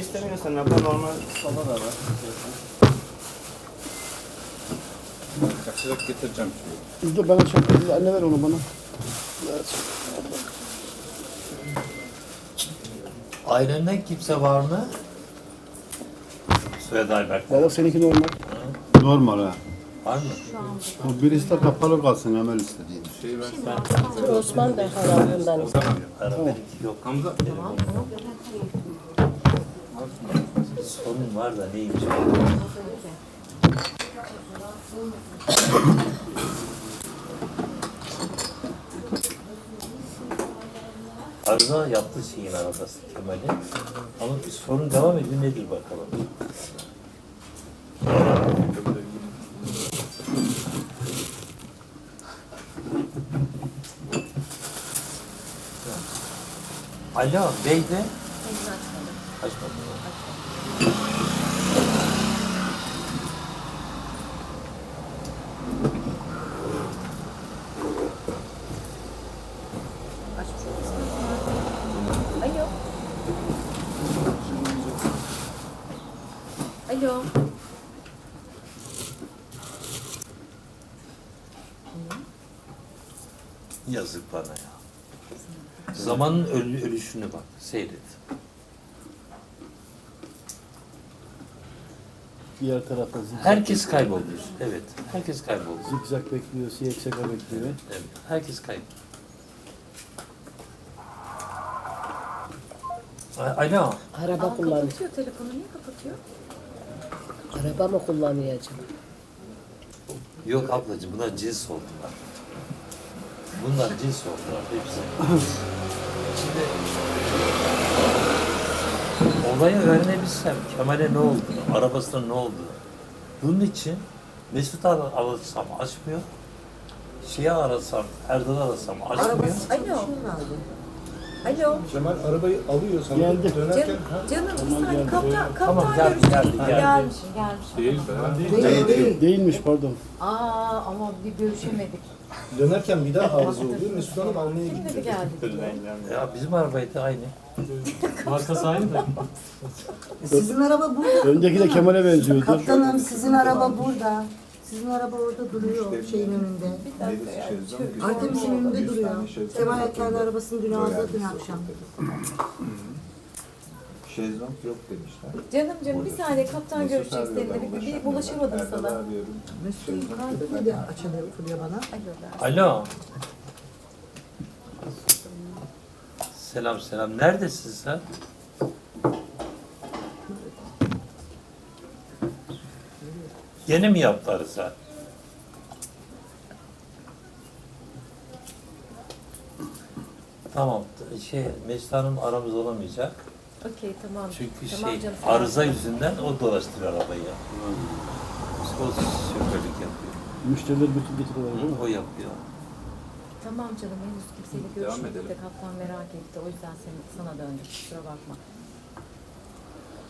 İstemiyorsan abla normal soda da var. Kaçarak getireceğim şimdi. Dur bana çok anne ver onu bana. Ailenden kimse var mı? Soyadı Ayberk. Baba seninki normal. Normal ha. Var mı? O birisi de kapalı kalsın Emel istediğin. Şeyi versen. Osman da halamından Arabelik yok. Hamza. Sorun var da neymiş? Arıza yaptı şeyin arabası Kemal'i. Ama bir sorun devam ediyor nedir bakalım. Alo, beyde. Açmadım. Alo. Alo. Yazık bana ya. Zamanın ölü, ölüşünü bak, seyret. Diğer tarafta zikzak, Herkes kayboldu. Evet, herkes kayboldu. zikzak bekliyor, siyah çaka bekliyor. Evet, herkes kayboldu. Alo, Araba kullanıyor. Kapatıyor telefonu niye kapatıyor? Araba mı kullanıyor acaba? yok ablacığım bunlar cins oldular. Bunlar cins oldular hepsi. Şimdi olayı öğrenebilsem Kemal'e ne oldu, arabasına ne oldu. Bunun için Mesut ar- arasam açmıyor. Şeyi arasam, Erdal'ı arasam açmıyor. Alo. Alo. Kemal arabayı alıyor sana Geldi. dönerken. Canım, Ha? canım bir saniye kaptan, kaptan Tamam, geldi, geldi, geldi. Gelmiş, gelmiş. Değil be. Değil değil. Değilmiş pardon. Aa ama bir görüşemedik. Dönerken bir daha arıza oluyor. Mesut Hanım almaya Şimdi gitti. de geldik. Ya bizim arabaydı aynı. Sizin araba burada. Öndeki de Kemal'e benziyordu. Kaptanım sizin araba burada. Sizin araba orada duruyor şeyin önünde. Artemis'in önünde duruyor. Kemal kendi arabasını dün aldı dün akşam. Şezlong yok demişler. Canım canım bir saniye kaptan görüşecek seninle. Bir, bir bulaşamadım sana. Alo Mesut'u yukarıda dedi açılıyor Fulya bana. Alo. Selam selam. Neredesin sen? Yeni mi yaptı arıza? Tamam. Şey, Mesut Hanım aramız olamayacak. Okey tamam. Çünkü tamam şey, canım, tamam. arıza yüzünden o dolaştırıyor arabayı. O şoförlük yapıyor. Müşteriler bütün değil mi? O yapıyor. Tamam canım henüz kimseyle görüşmedik de kaptan merak etti. O yüzden seni, sana döndük. Kusura bakma.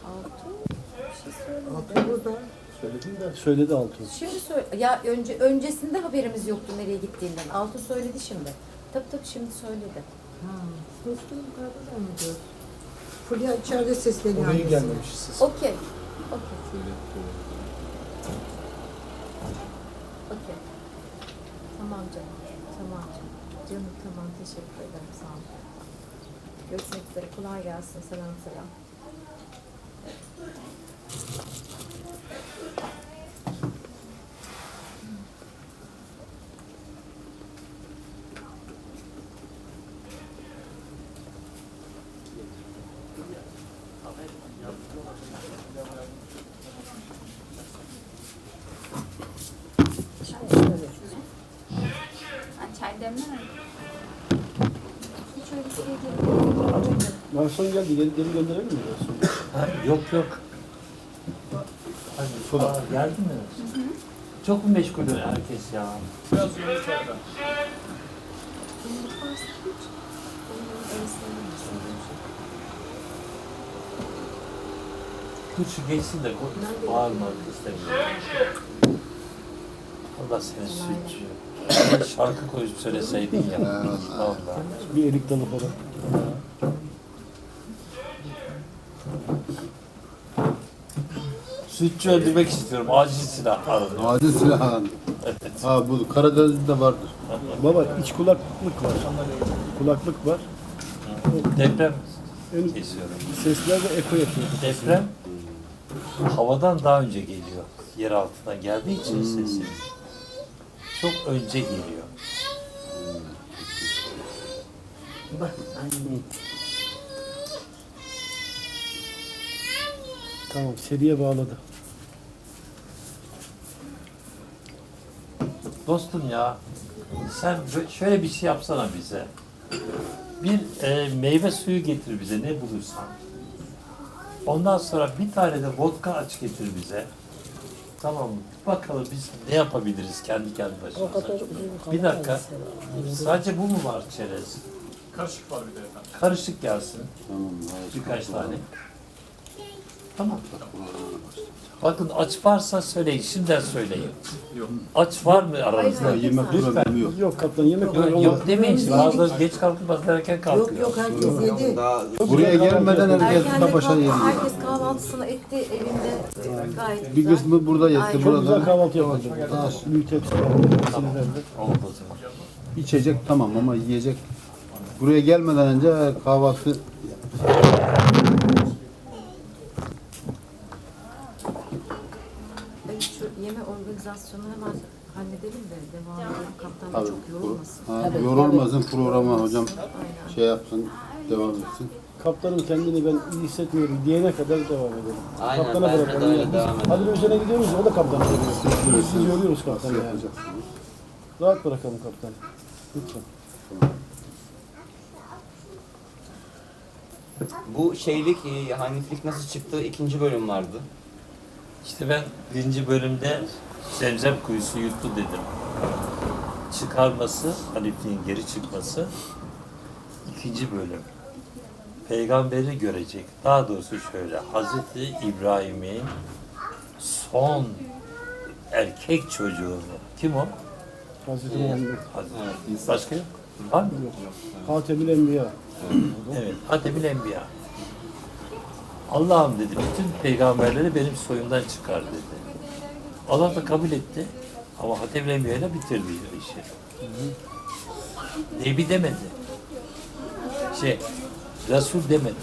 Altu bir şey söyledi. Altı burada. Söyledim de. Söyledi Altun. Şimdi söyle, ya önce öncesinde haberimiz yoktu nereye gittiğinden. Altu söyledi şimdi. Tabii tabii şimdi söyledi. Ha. Mesut'u yukarıda zannediyor. Fulya içeride sesleniyor. Oraya annesine. Okey. Okey. Okey. Tamam canım. Tamam canım. Canım tamam teşekkür ederim sağ ol. Görüşmek üzere. Kolay gelsin. Selam selam. Garson geldi. Geri, geri gönderelim mi garson? Ha, yok yok. Hadi, aa, geldi mi? Çok mu meşgul herkes ya? Dur şu geçsin de bağırmak istemiyorum. Allah seni sütçü. Şarkı koyup söyleseydin ya. Vallahi. Bir erik dalı falan. Sütçü öldürmek istiyorum. Acil silah. Acil silah alın. Ha bu Karadeniz'de vardır. Baba iç kulaklık var. Kulaklık var. Deprem Ön kesiyorum. sesler de eko yapıyor. Deprem havadan daha önce geliyor. Yer altından geldiği için sesi. Çok önce geliyor. Tamam seriye bağladı. Dostum ya sen şöyle bir şey yapsana bize. Bir e, meyve suyu getir bize ne bulursan. Ondan sonra bir tane de vodka aç getir bize. Tamam mı? Bakalım biz ne yapabiliriz kendi kendi O başımıza. Bir dakika. Sadece bu mu var çerez? Karışık var bir de efendim. Karışık gelsin. Tamam. Birkaç tane. Tamam. Bakın aç varsa söyleyin. Şimdiden söyleyin. Yok. Aç var mı aranızda? Hayır, Yemek Lütfen. problemi yok. Yok kaptan yemek Yok, yok. Yok demeyin. Şimdi. Bazıları geç kalkıp bazıları erken Yok kalkıyor. yok herkes yedi. Daha Buraya gelmeden herkes kapaşa kalktı. yedi. Herkes kahvaltısını etti evinde. Gayet Bir güzel. kısmı burada yetti. Çok güzel Burada kahvaltı yapıldı. Büyük tepsi. Oldu o zaman. içecek tamam ama yiyecek. Buraya gelmeden önce kahvaltı Evet, şu yeme organizasyonu hemen halledelim de devam edelim. Kaptan da Tabii. çok yorulmasın. Ha, Tabii, yorulmasın programa hocam Aynen. şey yapsın devam etsin. Kaptanım kendini ben iyi hissetmiyorum diyene kadar devam edelim. Aynen, Kaptana ben de bırakalım. öyle Yani devam Biz edelim. Özden'e gidiyoruz o da kaptana gidiyor. Biz siz yoruyoruz kaptanı yani. Yapacaksınız. Rahat bırakalım kaptanı. Lütfen. Bu şeylik, e, haniflik nasıl çıktı? ikinci bölüm vardı. İşte ben birinci bölümde zemzem kuyusu yuttu dedim. Çıkarması, Halif'in geri çıkması. ikinci bölüm. Peygamberi görecek. Daha doğrusu şöyle. Hazreti İbrahim'in son erkek çocuğunu. Kim o? Hazreti Muhammed. Hazreti. Başka yok. Var mı? Hatemül Enbiya. Evet, Hatemül Enbiya. Allah'ım dedi, bütün peygamberleri benim soyumdan çıkar dedi. Allah da kabul etti. Ama Hatemül Enbiya ile bitirdi işi. Nebi demedi. Şey, Resul demedi.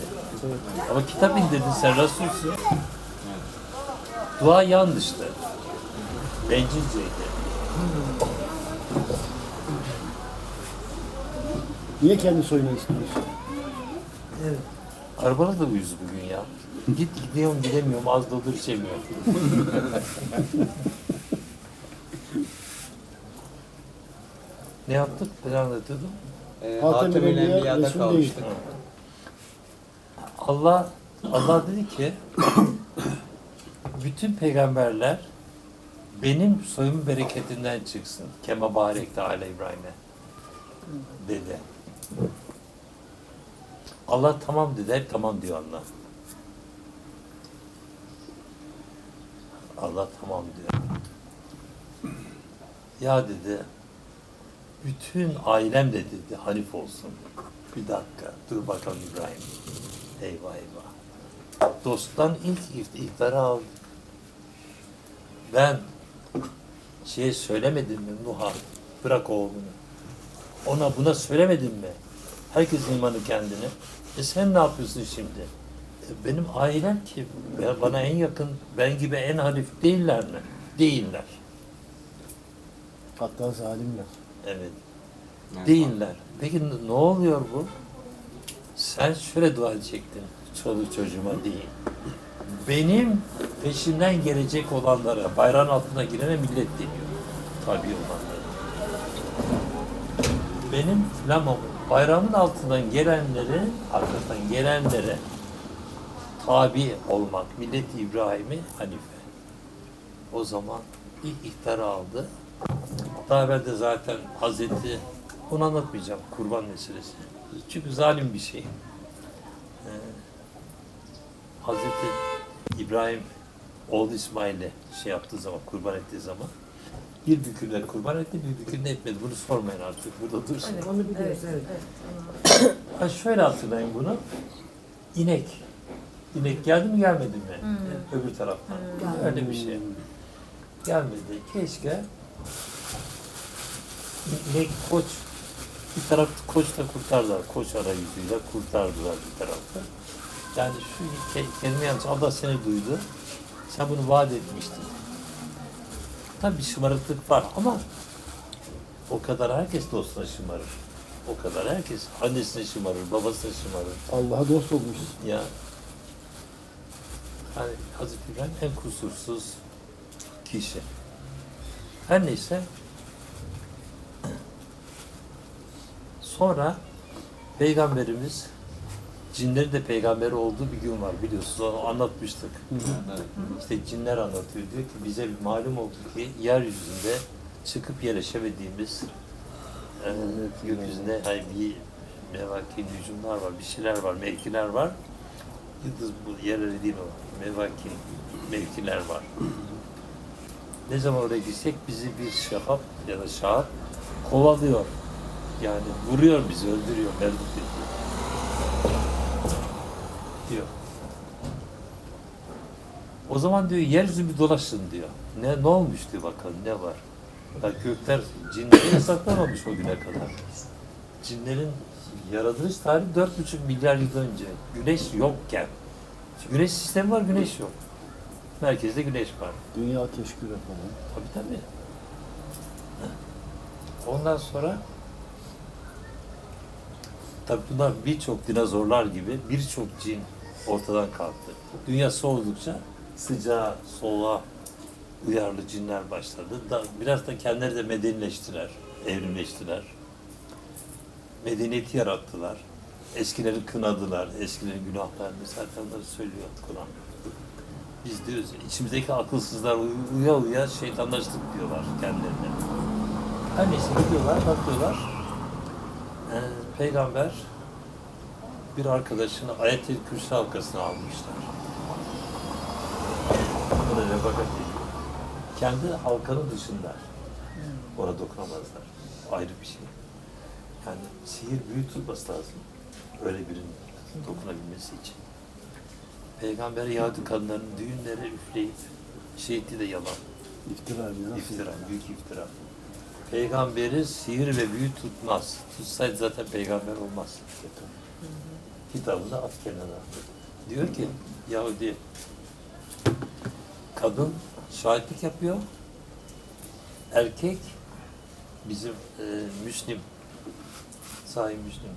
Ama kitap indirdin sen Resulsün. Dua yanlıştı. Bencilceydi. Niye kendi soyunu istiyorsun? Evet. Arabada da uyuz bugün ya. Git gidiyorum gidemiyorum az da olur içemiyorum. ne yaptık? Ben anlatıyordum. E, Hatem-i Enbiya'da Resul kalmıştık. Allah Allah dedi ki bütün peygamberler benim soyumun bereketinden çıksın. Kema barekte ale İbrahim'e dedi. Allah tamam dedi. Hep tamam diyor Allah. Allah tamam diyor. Ya dedi bütün ailem de dedi Hanif olsun. Bir dakika dur bakalım İbrahim. Eyvah eyvah. Dosttan ilk ift- ihtarı aldı. Ben şeye söylemedim mi Nuh'a bırak oğlunu. Ona buna söylemedim mi? Herkes imanı kendine. E sen ne yapıyorsun şimdi? Benim ailem ki ya bana en yakın ben gibi en hafif değiller mi? Değiller. Hatta zalimler. Evet. Değiller. Peki ne oluyor bu? Sen şöyle dua edecektin. Çoluk çocuğuma değil. Benim peşimden gelecek olanlara, bayrağın altına girene millet deniyor. Tabi olanlara. Benim flamamın, bayrağımın altından gelenleri, arkasından gelenlere tabi olmak. Millet İbrahim'i Hanife. O zaman ilk ihtarı aldı. Daha evvel de zaten Hazreti, bunu anlatmayacağım, kurban meselesi. Çünkü zalim bir şey. Ee, Hazreti İbrahim oğlu İsmail'e şey yaptığı zaman, kurban ettiği zaman bir bükümle kurban etti, bir bükümle etmedi. Bunu sormayın artık, burada dursun. Evet, Onu biliyoruz evet, evet. evet, şöyle hatırlayın bunu. İnek. İnek geldi mi gelmedi mi? Hmm. öbür taraftan. Yani. Öyle bir şey. Gelmedi. Keşke ne koç bir taraf koç da kurtardılar. Koç arayüzüyle kurtardılar bir tarafta. Yani şu ke- kelime yanlış. Allah seni duydu. Sen bunu vaat etmiştin. Tabii bir şımarıklık var ama o kadar herkes dostuna şımarır. O kadar herkes annesine şımarır, babasına şımarır. Allah'a dost olmuşuz. Ya hani Hazreti İbrahim en kusursuz kişi. Her neyse. Sonra Peygamberimiz cinlerin de peygamber olduğu bir gün var biliyorsunuz. Onu anlatmıştık. İşte cinler anlatıyor. Diyor ki bize malum oldu ki yeryüzünde çıkıp yerleşemediğimiz e, gökyüzünde hani bir mevaki nücumlar var, bir şeyler var, mevkiler var. Yıldız bu yerleri değil o. Mevaki mevkiler var. Ne zaman oraya gitsek bizi bir şahap ya da şahap kovalıyor. Yani vuruyor bizi, öldürüyor, merdut ediyor. Diyor. O zaman diyor yeryüzü bir dolaşın diyor. Ne ne olmuş diyor bakalım ne var. Ya gökler cinleri yasaklamamış o güne kadar. Cinlerin yaratılış tarihi 4,5 milyar yıl önce. Güneş yokken. Güneş sistemi var, güneş yok. Merkezde güneş var. Dünya ateş küre falan. Tabii tabii. Ondan sonra tabii bunlar birçok dinozorlar gibi birçok cin ortadan kalktı. Dünya soğudukça sıcağa, soğuğa uyarlı cinler başladı. Da, biraz da kendileri de medenileştiler, evrimleştiler. Medeniyeti yarattılar. Eskileri kınadılar, eskilerin günahlarını zaten söylüyor Kur'an. Biz diyoruz, içimizdeki akılsızlar uy- uya uya şeytanlaştık diyorlar kendilerine. Her neyse gidiyorlar, bakıyorlar. Ee, peygamber bir arkadaşını ayet-i kürsü halkasına almışlar. Bu da refakat ediyor. Kendi halkanın dışında. Ona dokunamazlar. Ayrı bir şey. Yani sihir büyü tutması lazım. Öyle birinin dokunabilmesi için. Peygamber Yahudi kadınlarının düğünleri üfleyip şehitli de yalan. İftira ya. nasıl İftira, iftira? büyük iftira. Peygamberi sihir ve büyü tutmaz. Tutsaydı zaten peygamber olmaz. Kitabında at kenara. Diyor ki Yahudi kadın şahitlik yapıyor. Erkek bizim e, Müslim sahih Müslim.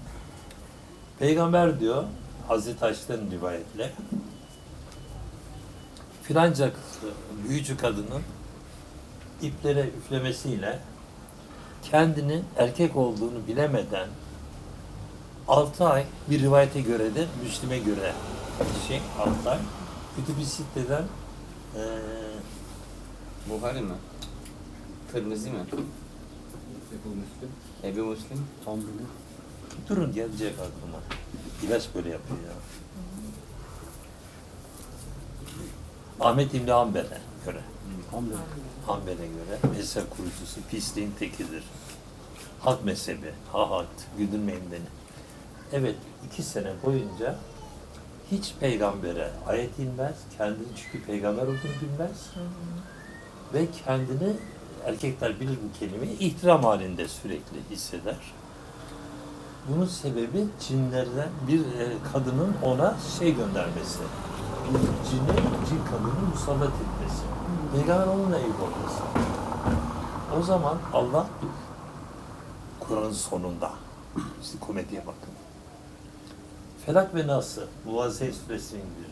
Peygamber diyor Hazreti Ayşe'den rivayetle filanca büyücü kadının iplere üflemesiyle kendinin erkek olduğunu bilemeden 6 ay bir rivayete göre de Müslim'e göre şey 6 ay Kütüb-i Sitte'den eee Buhari mi? Tirmizi mi? Ebu Müslim. Tam böyle. Durun gelecek aklıma. İlaç böyle yapıyor ya. Ahmet İbni Hanbel'e göre. Hanbel'e göre mezhep kurucusu pisliğin tekidir. Hak mezhebi, ha hak, güldürmeyin beni. Evet, iki sene boyunca hiç peygambere ayet inmez, kendini çünkü peygamber olduğunu bilmez ve kendini, erkekler bilir bu kelimeyi, ihtiram halinde sürekli hisseder. Bunun sebebi cinlerden bir e, kadının ona şey göndermesi. Bir cini, cin kadını musallat etmesi. Peygamber onunla evli olması. O zaman Allah Kur'an'ın sonunda işte komediye bakın. Felak ve Nas'ı Muvazzeh suresini indirir.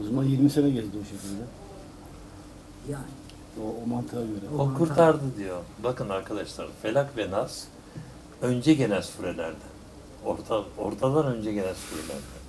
O zaman 20 sene gezdi o şekilde. Yani. O, o mantığa göre. O kurtardı diyor. Bakın arkadaşlar Felak ve Nas önce gelen surelerden. Orta, ortadan önce gelen surelerden.